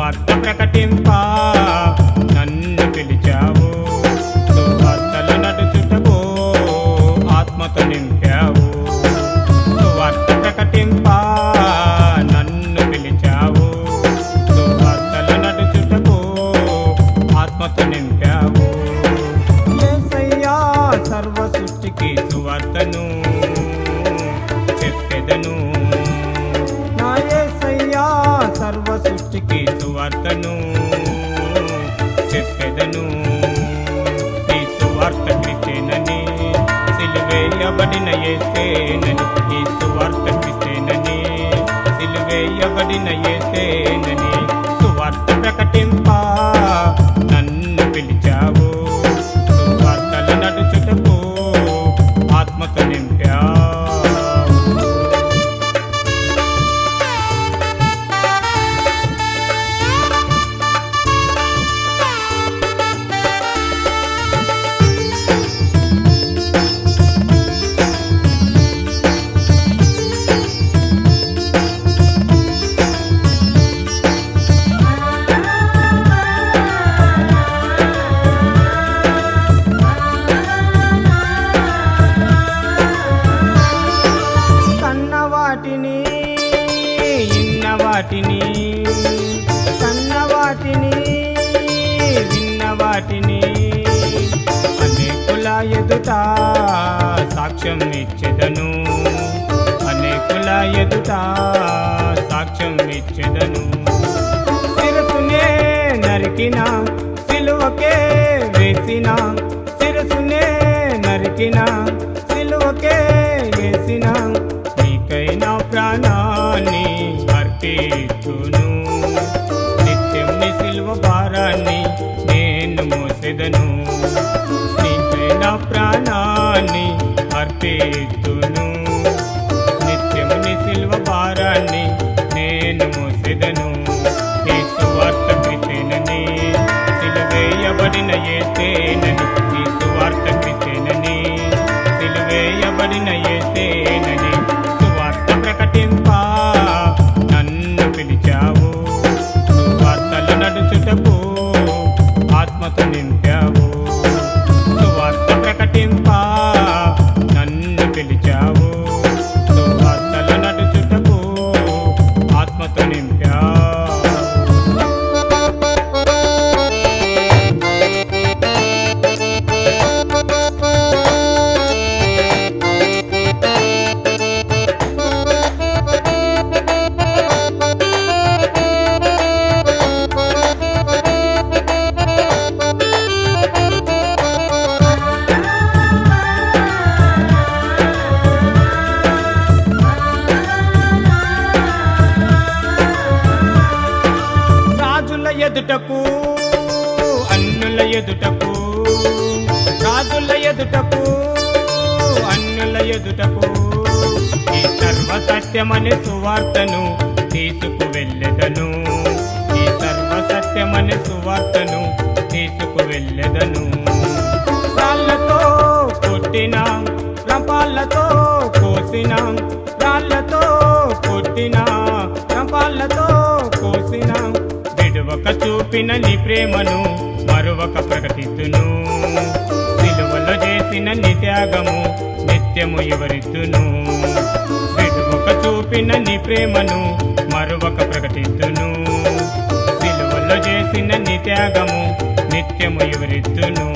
సువార్త ప్రకటింప. నన్ను పిలిచావు సువార్తలు నడుచుటకు ఆత్మతో నింపావు. సువార్త ప్రకటింప నన్ను పిలిచావు సువార్తలు నడుచుటకు ఆత్మతో నింపావు. సర్వ సృష్టికి సువార్తను సిలువేయబడిన ఏసేనని సువార్త ప్రకటింపా వాటిని కన్న వాటిని విన్న వాటిని అనేకుల ఎదుట సాక్ష్యం ఇచ్చేదను. అనేకుల ఎదుట సాక్ష్యం ఇచ్చేదను. శిరసునే నరికిన సిలువకే వేసిన. శిరసునే నరికిన సిలువకే వేసిన. నీకైనా ప్రాణాన్ని అర్పిస్తును నిత్యం నీ సిలువ భారాన్ని నేను మోసెదను. నీకైనా ప్రాణాన్ని అర్పిస్తును నిత్యము నీ సిల్వ భారాన్ని నేను మోసెదను. ఈ సువార్త కృతేనని సిలువేయబడిన ఏసేనని ఈ సువార్త సిలువేయబడిన ఏసేనని సువార్త ఎదుటకు అన్నుల ఎదుటకు రాజుల ఎదుటకు అన్నుల ఎదుటకు ఈ సర్వసత్యమని సువార్తను తీసుకు వెళ్ళెదను ఈ సర్వసత్యమని సువార్తను తీసుకు వెళ్ళెదను రాళ్ళతో కొట్టిన రంపాలతో కోసిన రాళ్ళతో కొట్టిన రంపాలతో విడువక చూపిన నీ ప్రేమను మరొక ప్రకటిస్తును విలువలో చేసిన నీ త్యాగము నిత్యము వివరిస్తును విలువక చూపిన నీ ప్రేమను మరొక ప్రకటిస్తును విలువలో చేసిన నీ త్యాగము నిత్యము వివరిస్తును